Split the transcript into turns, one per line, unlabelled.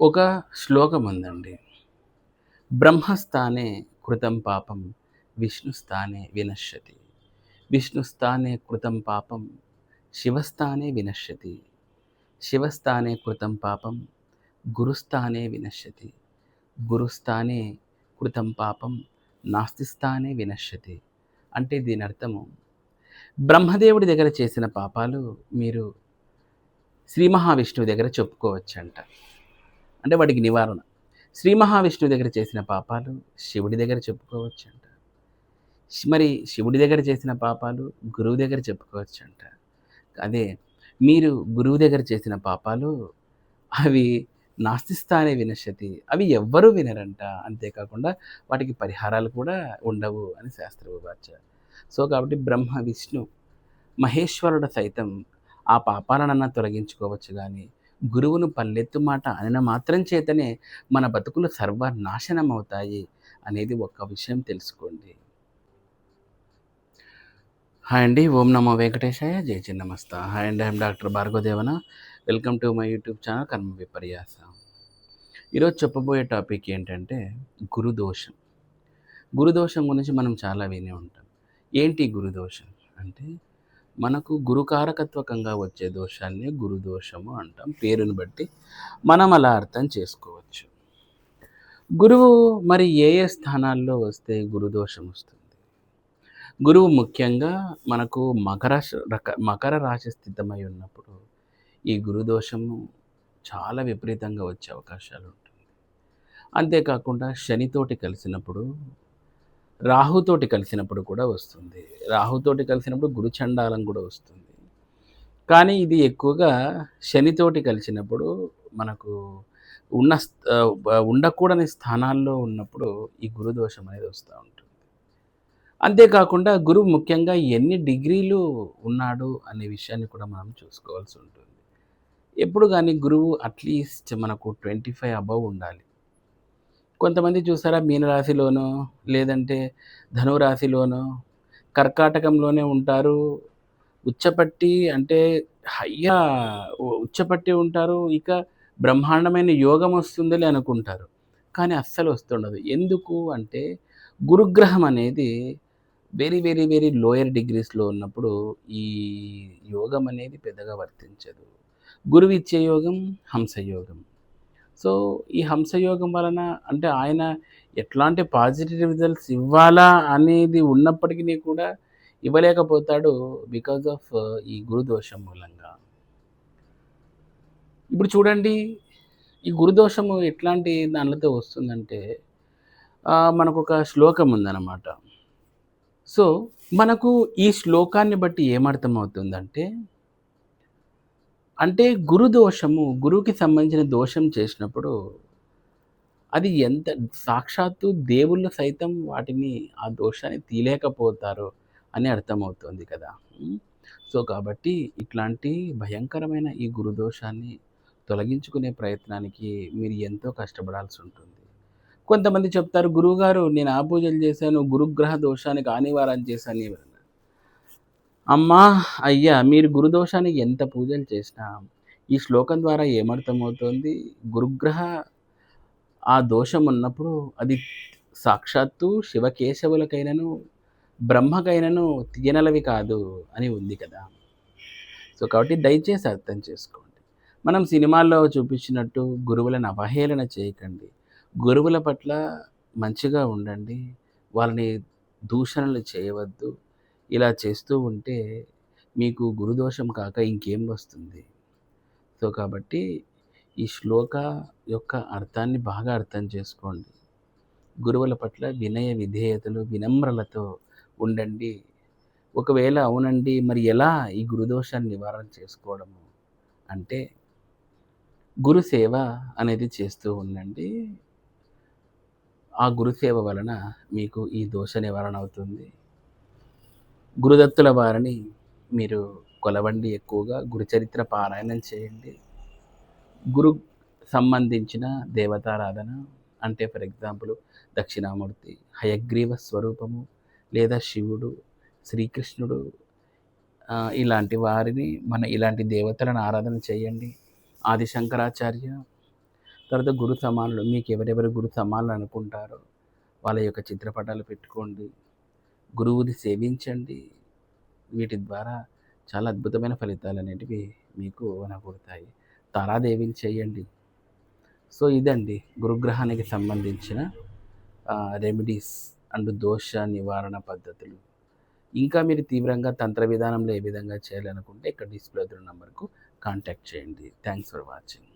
ఒక శ్లోకం ఉందండి బ్రహ్మస్థానే కృతం పాపం విష్ణుస్థానే వినశ్యతి. విష్ణుస్థానే కృతం పాపం శివస్థానే వినశ్యతి. శివస్థానే కృతం పాపం గురుస్థానే వినశ్యతి. గురుస్థానే కృతం పాపం నాస్తిస్థానే వినశ్యతి. అంటే దీని అర్థము బ్రహ్మదేవుడి దగ్గర చేసిన పాపాలు మీరు శ్రీ మహావిష్ణువు దగ్గర చెప్పుకోవచ్చంట. అంటే వాటికి నివారణ. శ్రీ మహావిష్ణువు దగ్గర చేసిన పాపాలు శివుడి దగ్గర చెప్పుకోవచ్చంట. అంట మరి శివుడి దగ్గర చేసిన పాపాలు గురువు దగ్గర చెప్పుకోవచ్చంట. అదే మీరు గురువు దగ్గర చేసిన పాపాలు అవి నాస్తిస్తానే వినశతి అవి ఎవ్వరూ వినరంట. అంతేకాకుండా వాటికి పరిహారాలు కూడా ఉండవు అని శాస్త్రవిభాచ సో కాబట్టి బ్రహ్మ విష్ణు మహేశ్వరుడు సైతం ఆ పాపాలనన్నా తొలగించుకోవచ్చు కానీ గురువును పల్లెత్తు మాట అనిన మాత్రం చేతనే మన బతుకులు సర్వనాశనం అవుతాయి అనేది ఒక్క విషయం తెలుసుకోండి. హాయ్ అండి ఓం నమో వెంకటేశాయ జై చిన్నమస్త. హాయ్ అండి I'm doctor భార్గవదేవన. Welcome to my YouTube channel కర్మ విపర్యాస. ఈరోజు చెప్పబోయే టాపిక్ ఏంటంటే గురుదోషం గురుదోషం గురించి మనం చాలా విని ఉంటాం. ఏంటి గురుదోషం అంటే మనకు గురుకారకత్వకంగా వచ్చే దోషాన్ని గురుదోషము అంటాం. పేరుని బట్టి మనం అలా అర్థం చేసుకోవచ్చు. గురువు మరి ఏ ఏ స్థానాల్లో వస్తే గురుదోషం వస్తుంది? గురువు ముఖ్యంగా మనకు మకర రక మకర రాశి స్థితమై ఉన్నప్పుడు ఈ గురుదోషము చాలా విపరీతంగా వచ్చే అవకాశాలు ఉంటుంది అంతేకాకుండా శనితోటి కలిసినప్పుడు రాహుతోటి కలిసినప్పుడు కూడా వస్తుంది. రాహుతోటి కలిసినప్పుడు గురు చండాలం కూడా వస్తుంది. కానీ ఇది ఎక్కువగా శనితోటి కలిసినప్పుడు మనకు ఉన్న ఉండకూడని స్థానాల్లో ఉన్నప్పుడు ఈ గురుదోషం అనేది వస్తూ ఉంటుంది. అంతేకాకుండా గురువు ముఖ్యంగా ఎన్ని డిగ్రీలు ఉన్నాడు అనే విషయాన్ని కూడా మనం చూసుకోవాల్సి ఉంటుంది. ఎప్పుడు కానీ గురువు అట్లీస్ట్ మనకు ట్వంటీ ఫైవ్ అబవ్ ఉండాలి. కొంతమంది చూసారా మీనరాశిలోనో లేదంటే ధనురాశిలోనో కర్కాటకంలోనే ఉంటారు. ఉచ్చపట్టి అంటే హయ్యా ఉచ్చపట్టి ఉంటారు. ఇక బ్రహ్మాండమైన యోగం వస్తుందని అనుకుంటారు. కానీ అస్సలు వస్తుండదు. ఎందుకు అంటే గురుగ్రహం అనేది వెరీ వెరీ వెరీ లోయర్ డిగ్రీస్లో ఉన్నప్పుడు ఈ యోగం అనేది పెద్దగా వర్తించదు. గురువు ఇచ్చే యోగం హంసయోగం. సో ఈ హంసయోగం వలన అంటే ఆయన ఎట్లాంటి పాజిటివ్ రిజల్ట్స్ ఇవ్వాలా అనేది ఉన్నప్పటికీ కూడా ఇవ్వలేకపోతాడు బికాజ్ ఆఫ్ ఈ గురుదోషం మూలంగా. ఇప్పుడు చూడండి ఈ గురుదోషము ఎట్లాంటి దానితో వస్తుందంటే మనకు ఒక శ్లోకం ఉందన్నమాట. సో మనకు ఈ శ్లోకాన్ని బట్టి ఏమర్థమవుతుందంటే అంటే గురు దోషము గురువుకి సంబంధించిన దోషం చేసినప్పుడు అది ఎంత సాక్షాత్తు దేవుళ్ళు సైతం వాటిని ఆ దోషాన్ని తీయలేకపోతారు అని అర్థమవుతుంది కదా. సో కాబట్టి ఇట్లాంటి భయంకరమైన ఈ గురుదోషాన్ని తొలగించుకునే ప్రయత్నానికి మీరు ఎంతో కష్టపడాల్సి ఉంటుంది. కొంతమంది చెప్తారు గురువుగారు నేను ఆ పూజలు చేశాను గురుగ్రహ దోషానికి ఆ చేశాను. అమ్మా అయ్యా మీరు గురుదోషానికి ఎంత పూజలు చేసినా ఈ శ్లోకం ద్వారా ఏమర్థమవుతోంది? గురుగ్రహ ఆ దోషం ఉన్నప్పుడు అది సాక్షాత్తు శివకేశవులకైనను బ్రహ్మకైనను తీయనలవి కాదు అని ఉంది కదా. సో కాబట్టి దయచేసి అర్థం చేసుకోండి. మనం సినిమాల్లో చూపించినట్టు గురువులను అవహేళన చేయకండి. గురువుల పట్ల మంచిగా ఉండండి. వాళ్ళని దూషణలు చేయవద్దు. ఇలా చేస్తూ ఉంటే మీకు గురుదోషం కాక ఇంకేం వస్తుంది? సో కాబట్టి ఈ శ్లోక యొక్క అర్థాన్ని బాగా అర్థం చేసుకోండి. గురువుల పట్ల వినయ విధేయతలు వినమ్రలతో ఉండండి. ఒకవేళ అవునండి మరి ఎలా ఈ గురుదోషాన్ని నివారణ చేసుకోవడము? అంటే గురు సేవ అనేది చేస్తూ ఉండండి. ఆ గురుసేవ వలన మీకు ఈ దోష నివారణ అవుతుంది. గురుదత్తుల వారిని మీరు కొలవండి ఎక్కువగా. గురుచరిత్ర పారాయణం చేయండి. గురు సంబంధించిన దేవతారాధన అంటే ఫర్ ఎగ్జాంపుల్ దక్షిణామూర్తి హయగ్రీవ స్వరూపము లేదా శివుడు శ్రీకృష్ణుడు ఇలాంటి వారిని మన ఇలాంటి దేవతలను ఆరాధన చేయండి. ఆది శంకరాచార్య తర్వాత గురు సమానులు మీకు ఎవరెవరు గురు సమానులు అనుకుంటారో వాళ్ళ యొక్క చిత్రపటాలు పెట్టుకోండి. గురువుని సేవించండి. వీటి ద్వారా చాలా అద్భుతమైన ఫలితాలు అనేటివి మీకు అనకూడతాయి తారాదేవిని చేయండి. సో ఇదండి గురుగ్రహానికి సంబంధించిన రెమెడీస్ అండ్ దోష నివారణ పద్ధతులు. ఇంకా మీరు తీవ్రంగా తంత్ర విధానంలో ఏ విధంగా చేయాలనుకుంటే ఇక్కడ డిస్ప్లే అవుతున్న నెంబర్కు కాంటాక్ట్ చేయండి. Thanks for watching.